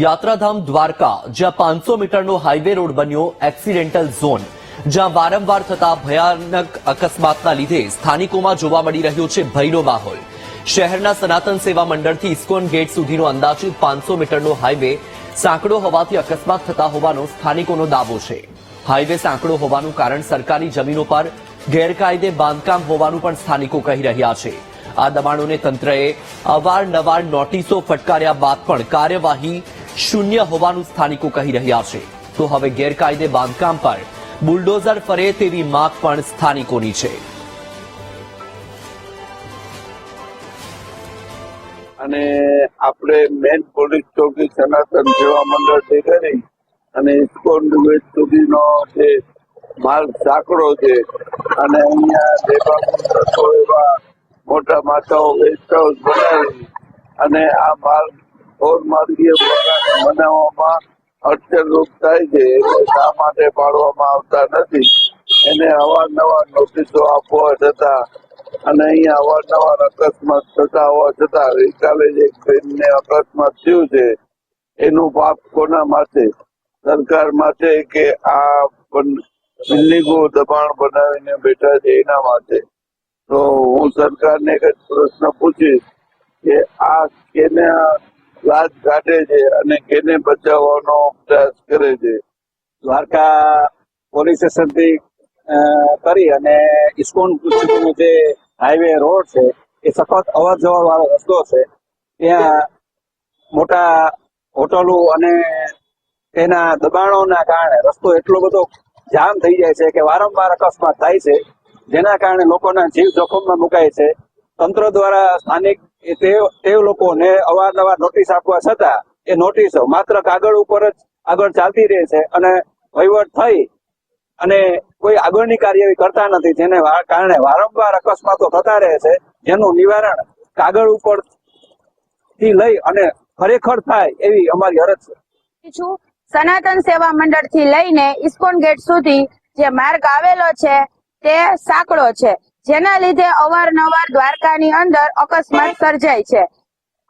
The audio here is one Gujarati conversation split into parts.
યાત્રાધામ દ્વારકા, જ્યાં પાંચસો મીટરનો હાઈવે રોડ બન્યો એક્સિડેન્ટલ ઝોન જ્યાં વારંવાર થતા ભયાનક અકસ્માતના લીધે સ્થાનિકોમાં જોવા મળી રહ્યો છે ભયનો માહોલ. શહેરના સનાતન સેવા મંડળથી ઇસ્કોન ગેટ સુધીનો અંદાજિત પાંચસો મીટરનો હાઈવે સાંકડો હોવાથી અકસ્માત થતા હોવાનો સ્થાનિકોનો દાવો છે. હાઈવે સાંકડો હોવાનું કારણ સરકારી જમીનો પર ગેરકાયદે બાંધકામ હોવાનું પણ સ્થાનિકો કહી રહ્યા છે. આ દબાણોને તંત્રએ અવારનવાર નોટિસો ફટકાર્યા બાદ પણ કાર્યવાહી શૂન્ય હોવાનું સ્થાનિકો કહી રહ્યા છે. તો હવે ગેરકાયદે બાંધકામ પર બુલડોઝર ફરે તેવી માંગ પણ સ્થાનિકોની છે. અને આપણે મેન પોલીસ ચોકી સનાતન સેવા મંડળથી કરી અને ઇસ્કોન ગેટ સુધીનો જે માલ સાંકડો છે અને અહીંયા લેબાનો એવા મોટા માતાઓ ગેસ્ટ હાઉસ બનાવી અને આ માલ ગૌરમાર્ગીય બનાવવામાં અડચણરૂપ થાય છે. શા માટે પાડવામાં આવતા નથી? એને અવારનવાર નોટિસો આપવા છતાં અને અહીંયા અવારનવાર અકસ્માત થતા હોવા છતાં ગઈકાલે જે ટ્રેનને અકસ્માત થયું છે. એનું પાપ કોના માટે? સરકાર માટે કે આ બિલ્ડિંગો દબાણ બનાવીને બેઠા છે એના માટે? તો હું સરકારને એક જ પ્રશ્ન પૂછીશ કે આ કેને લાજ છે અને કેને બચાવવાનો પ્રયાસ કરે છે. દ્વારકા પોલીસ સ્ટેશનથી કરી અને ઇસ્કોન સુધીનો જે હાઈવે રોડ છે, એ સખત અવર જવર વાળો રસ્તો છે. ત્યાં મોટા હોટલો અને તેના દબાણોના કારણે રસ્તો એટલો બધો જામ થઈ જાય છે કે વારંવાર અકસ્માત થાય છે. જેના કારણે લોકોના જીવ જોખમમાં મુકાય છે. તંત્ર દ્વારા સ્થાનિક તે તે લોકોને અવારનવાર નોટિસ આપવા છતાં એ નોટિસો માત્ર કાગળ ઉપર જ આગળ ચાલતી રહે છે અને વહીવટ થઈ અને કોઈ આગળની કાર્યવાહી કરતા નથી, જેને કારણે વારંવાર અકસ્માતો થતા રહે છે, જેનું નિવારણ કાગળ ઉપરથી લઈ અને ખરેખર થાય એવી અમારી અરજ છે. સનાતન સેવા મંડળથી લઈને ઇસ્કોન ગેટ સુધી જે માર્ગ આવેલો છે, તે સાંકડો છે. જેના લીધે અવારનવાર દ્વારકાની અંદર અકસ્માત સર્જાય છે.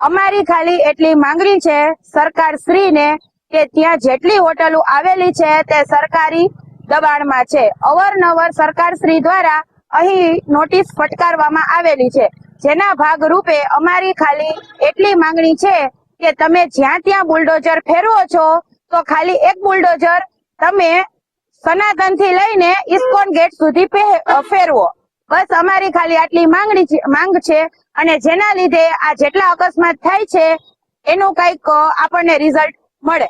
અમારી ખાલી એટલી માંગણી છે, સરકાર શ્રીને કે ત્યાં જેટલી હોટલો આવેલી છે તે સરકારી દબાણમાં છે. અવારનવાર સરકાર શ્રી દ્વારા અહીં નોટિસ ફટકારવામાં આવેલી છે. જેના ભાગ રૂપે અમારી ખાલી એટલી માંગણી છે કે તમે જ્યાં ત્યાં બુલડોઝર ફેરવો છો, તો ખાલી એક બુલડોઝર તમે સનાતનથી લઈને ઇસ્કોન ગેટ સુધી ફેરવો. બસ અમારી ખાલી આટલી માંગણી માંગ છે અને જેના લીધે આ જેટલા અકસ્માત થાય છે, એનું કંઈક આપણને રિઝલ્ટ મળે.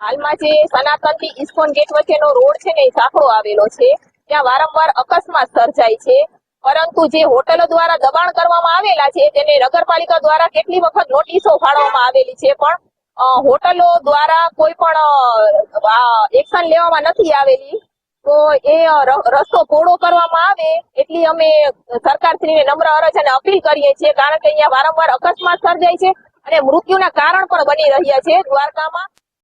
હાલમાં જે સનાતનથી ઇસ્કોન ગેટ વચ્ચેનો રોડ છે ને, એ સાંકડો આવેલો છે. ત્યાં વારંવાર અકસ્માત સર્જાય છે. પરંતુ જે હોટલો દ્વારા દબાણ કરવામાં આવેલા છે, તેને નગરપાલિકા દ્વારા કેટલી વખત નોટિસો ફાળવવામાં આવેલી છે, પણ હોટલો દ્વારા કોઈ પણ એક્શન લેવામાં નથી આવેલી. તો એ રસ્તો પહોળો કરવામાં આવે એટલી અમે સરકારશ્રીને નમ્ર અરજ અને અપીલ કરીએ છીએ. કારણ કે અહીંયા વારંવાર અકસ્માત સર્જાય છે અને મૃત્યુના કારણ પણ બની રહ્યા છે દ્વારકામાં.